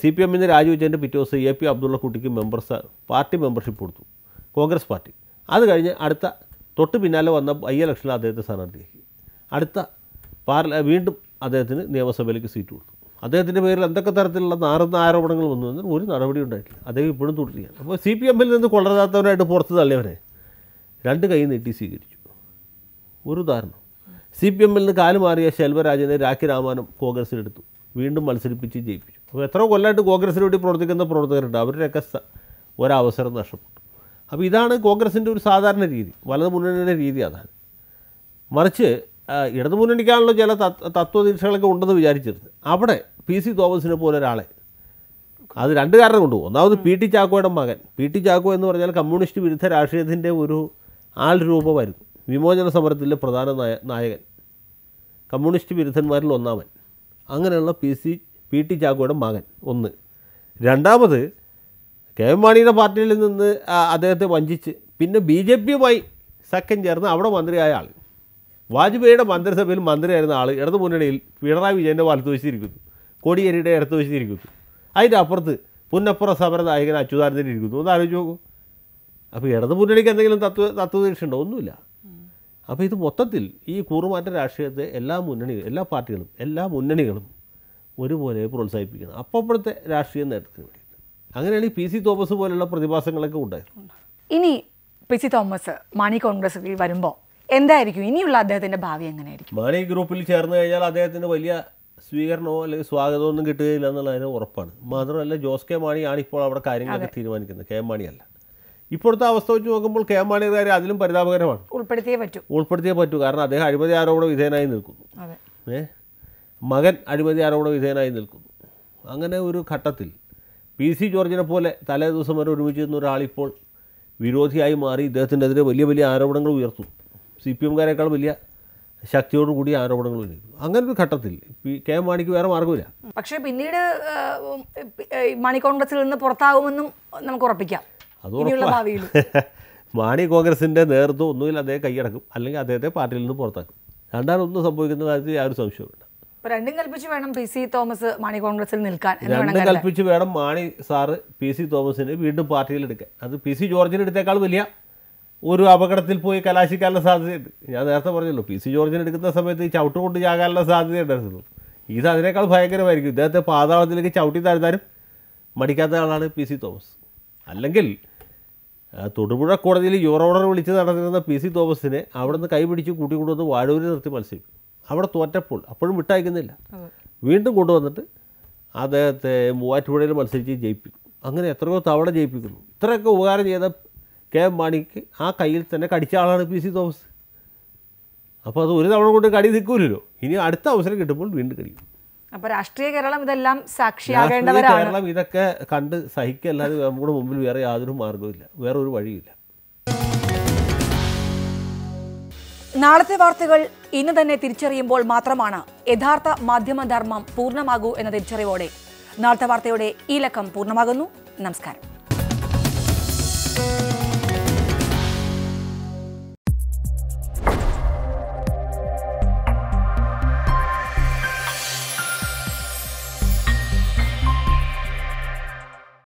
സി പി എമ്മിന്റെ രാജിവെച്ചതിന്റെ പിറ്റേ ദിവസം എ പി അബ്ദുള്ള കുട്ടിക്ക് മെമ്പർസ് പാർട്ടി മെമ്പർഷിപ്പ് കൊടുത്തു കോൺഗ്രസ് പാർട്ടി. അത് കഴിഞ്ഞ് അടുത്ത തൊട്ട് പിന്നാലെ വന്ന ഐ ഇലക്ഷനിൽ അദ്ദേഹത്തെ സ്ഥാനാർത്ഥിയാക്കി. അടുത്ത പാർല വീണ്ടും അദ്ദേഹത്തിന് നിയമസഭയിലേക്ക് സീറ്റ് കൊടുത്തു. അദ്ദേഹത്തിന്റെ പേരിൽ എന്തൊക്കെ തരത്തിലുള്ള നാറുന്ന ആരോപണങ്ങൾ വന്നു എന്നാൽ ഒരു നടപടി ഉണ്ടായിട്ടില്ല. അദ്ദേഹം ഇപ്പോഴും തുടരുകയാണ്. അപ്പോൾ സി പി എമ്മിൽ നിന്ന് കൊള്ളരാത്തവരായിട്ട് പുറത്ത് തള്ളിയവരെ രണ്ട് കൈ നീട്ടി സ്വീകരിച്ചു. ഒരു ഉദാഹരണം. സി പി എമ്മിൽ നിന്ന് കാലുമാറിയ ശെൽവരാജനെ രാഖി രാമാനം കോൺഗ്രസിലെടുത്തു വീണ്ടും മത്സരിപ്പിച്ച് ജയിപ്പിച്ചു. അപ്പോൾ എത്ര കൊല്ലമായിട്ട് കോൺഗ്രസിന് വേണ്ടി പ്രവർത്തിക്കുന്ന പ്രവർത്തകരുണ്ട്. അവരുടെയൊക്കെ ഒരവസരം നഷ്ടപ്പെട്ടു. അപ്പോൾ ഇതാണ് കോൺഗ്രസിന്റെ ഒരു സാധാരണ രീതി. വലതു മുന്നണിയുടെ രീതി അതാണ്. മറിച്ച് ഇടതു മുന്നണിക്കാണല്ലോ ചില തത്വ തത്വദീക്ഷകളൊക്കെ ഉണ്ടെന്ന് വിചാരിച്ചിരുന്നു അവിടെ പി സി തോമസിനെ പോലെ ഒരാളെ അത് രണ്ട് കാരണം കൊണ്ടുപോകും. ഒന്നാമത് പി ടി ചാക്കോയുടെ മകൻ. പി ടി ചാക്കോ എന്ന് പറഞ്ഞാൽ കമ്മ്യൂണിസ്റ്റ് വിരുദ്ധ രാഷ്ട്രീയത്തിന്റെ ഒരു ആൾ രൂപമായിരുന്നു വിമോചന സമരത്തിലെ പ്രധാന നായ നായകൻ. കമ്മ്യൂണിസ്റ്റ് വിരുദ്ധന്മാരിൽ ഒന്നാമൻ. അങ്ങനെയുള്ള പി സി പി ടി ചാക്കോയുടെ മകൻ ഒന്ന്. രണ്ടാമത് കെ എം മാണിയുടെ പാർട്ടിയിൽ നിന്ന് അദ്ദേഹത്തെ വഞ്ചിച്ച് പിന്നെ ബി ജെ പിയുമായി സഖ്യം ചേർന്ന് അവിടെ മന്ത്രിയായ ആൾ വാജ്പേയിയുടെ മന്ത്രിസഭയിൽ മന്ത്രിയായിരുന്ന ആൾ ഇടതു മുന്നണിയിൽ പിണറായി വിജയന്റെ വലത്ത് വെച്ചിരിക്കുന്നു. കോടിയേരിയുടെ ഇടത്ത് വെച്ചിരിക്കുന്നു. അതിന്റെ അപ്പുറത്ത് പുന്നപ്പുറ സമര നായകൻ അച്യുതാനന്ദൻ ഇരിക്കുന്നു. ഒന്ന് ആലോചിച്ച് നോക്കൂ. അപ്പോൾ ഇടതു മുന്നണിക്ക് എന്തെങ്കിലും തത്വ തത്വദീക്ഷ ഉണ്ടോ ഒന്നുമില്ല. അപ്പോൾ ഇത് മൊത്തത്തിൽ ഈ കൂറുമാറ്റ രാഷ്ട്രീയത്തെ എല്ലാ മുന്നണികളും എല്ലാ പാർട്ടികളും എല്ലാ മുന്നണികളും ഒരുപോലെ പ്രോത്സാഹിപ്പിക്കണം. അപ്പോഴത്തെ രാഷ്ട്രീയ നേട്ടത്തിന് വേണ്ടിയിട്ട്. അങ്ങനെയാണ് ഈ പി സി തോമസ് പോലുള്ള പ്രതിഭാസങ്ങളൊക്കെ ഉണ്ടായിരുന്നു ഇനി പി സി തോമസ് മാണി കോൺഗ്രസ് വരുമ്പോൾ എന്തായിരിക്കും? ഇനിയുള്ള അദ്ദേഹത്തിന്റെ ഭാവി എങ്ങനെയായിരിക്കും? മാണി ഗ്രൂപ്പിൽ ചേർന്ന് കഴിഞ്ഞാൽ അദ്ദേഹത്തിന് വലിയ സ്വീകരണമോ അല്ലെങ്കിൽ സ്വാഗതമോ ഒന്നും കിട്ടുകയില്ല എന്നുള്ളതിന് ഉറപ്പാണ്. മാത്രമല്ല ജോസ് കെ മാണിയാണ് ഇപ്പോൾ അവിടെ കാര്യങ്ങളൊക്കെ തീരുമാനിക്കുന്നത്. കെ എം മാണിയല്ല ഇപ്പോഴത്തെ അവസ്ഥ വെച്ച് നോക്കുമ്പോൾ കെ എം മാണിയുടെ കാര്യം അതിലും പരിതാപകരമാണ്. ഉൾപ്പെടുത്തിയേ പറ്റൂ. ഉൾപ്പെടുത്തിയേ പറ്റൂ. കാരണം അദ്ദേഹം അഴിമതി ആരോപണ വിധേയനായി നിൽക്കുന്നു. ഏ? മകൻ അഴിമതി ആരോപണ വിധേയനായി നിൽക്കുന്നു. അങ്ങനെ ഒരു ഘട്ടത്തിൽ പി സി ജോർജിനെ പോലെ തലേ ദിവസം വരെ ഒരുമിച്ച് നിന്ന ഒരാളിപ്പോൾ വിരോധിയായി മാറി ഇദ്ദേഹത്തിനെതിരെ വലിയ വലിയ ആരോപണങ്ങൾ ഉയർത്തും സി പി എംകാരേക്കാൾ വലിയ ശക്തിയോടുകൂടി ആരോപണങ്ങൾ ഉന്നയിക്കും. അങ്ങനെ ഒരു ഘട്ടത്തിൽ കെ എം മാണിക്ക് വേറെ മാർഗമില്ല. പക്ഷേ പിന്നീട് മാണി കോൺഗ്രസിൽ നിന്ന് പുറത്താകുമെന്നും നമുക്ക് ഉറപ്പിക്കാം. അത് മാണി കോൺഗ്രസിന്റെ നേതൃത്വം ഒന്നുമില്ല അദ്ദേഹം കൈയടക്കും. അല്ലെങ്കിൽ അദ്ദേഹത്തെ പാർട്ടിയിൽ നിന്ന് പുറത്താക്കും. രണ്ടാമതൊന്നും സംഭവിക്കുന്ന കാര്യത്തിൽ യാതൊരു സംശയവുമില്ല അപ്പൊ രണ്ടും കൽപ്പിച്ച് വേണം പി സി തോമസ് മാണി കോൺഗ്രസിൽ നിൽക്കാൻ രണ്ടും. കൽപ്പിച്ച് വേണം മാണി സാറ് പി സി തോമസിന് വീണ്ടും പാർട്ടിയിൽ എടുക്കാൻ. അത് പി സി ജോർജിന് എടുത്തേക്കാൾ വലിയ ഒരു അപകടത്തിൽ പോയി കലാശിക്കാനുള്ള സാധ്യതയുണ്ട്. ഞാൻ നേരത്തെ പറഞ്ഞല്ലോ പി സി ജോർജിന് എടുക്കുന്ന സമയത്ത് ഈ ചവിട്ട് കൊണ്ട് ചാകാനുള്ള സാധ്യത ഉണ്ടായിരുന്നു ഇത് അതിനേക്കാൾ ഭയങ്കരമായിരിക്കും. ഇദ്ദേഹത്തെ പാതാളത്തിലേക്ക് ചവിട്ടി താഴ്ത്താനും മടിക്കാത്ത ആളാണ് പി സി തോമസ്. അല്ലെങ്കിൽ തൊടുപുഴ കോടതിയിൽ യൂറോഡർ വിളിച്ച് നടന്നിരുന്ന പി സി തോമസിനെ അവിടെ നിന്ന് കൈപിടിച്ച് കൂട്ടിക്കൊണ്ടുവന്ന് വാഴൂരിൽ നിർത്തി മത്സരിക്കും. അവിടെ തോറ്റപ്പോൾ അപ്പോഴും വിട്ടയക്കുന്നില്ല. വീണ്ടും കൊണ്ടുവന്നിട്ട് അദ്ദേഹത്തെ മൂവാറ്റുപുഴയിൽ മത്സരിച്ച് ജയിപ്പിക്കും. അങ്ങനെ എത്രയോ തവണ ജയിപ്പിക്കുന്നു. ഇത്രയൊക്കെ ഉപകാരം ചെയ്ത കെ എം മാണിക്ക് ആ കയ്യിൽ തന്നെ കടിച്ച ആളാണ് പി സി തോമസ്. അപ്പോൾ അത് ഒരു തവണ കൊണ്ട് കടി നിൽക്കൂലല്ലോ. ഇനി അടുത്ത അവസരം കിട്ടുമ്പോൾ വീണ്ടും കടിക്കും അപ്പോൾ രാഷ്ട്രീയ കേരളം ഇതെല്ലാം സാക്ഷിയാകേണ്ടവരാണ്. കേരളം ഇതൊക്കെ കണ്ട് സഹിക്കല്ലാതെ നമ്മുടെ മുമ്പിൽ വേറെ യാതൊരു മാർഗവുമില്ല. വേറെ ഒരു വഴിയില്ല നാളത്തെ വാർത്തകൾ ഇന്ന് തന്നെ തിരിച്ചറിയുമ്പോൾ മാത്രമാണ് യഥാർത്ഥ മാധ്യമധർമ്മം പൂർണമാകൂ എന്ന തിരിച്ചറിവോടെ. നാളത്തെ വാർത്തയുടെ ഈ ലക്കം പൂർണമാകുന്നു. നമസ്കാരം.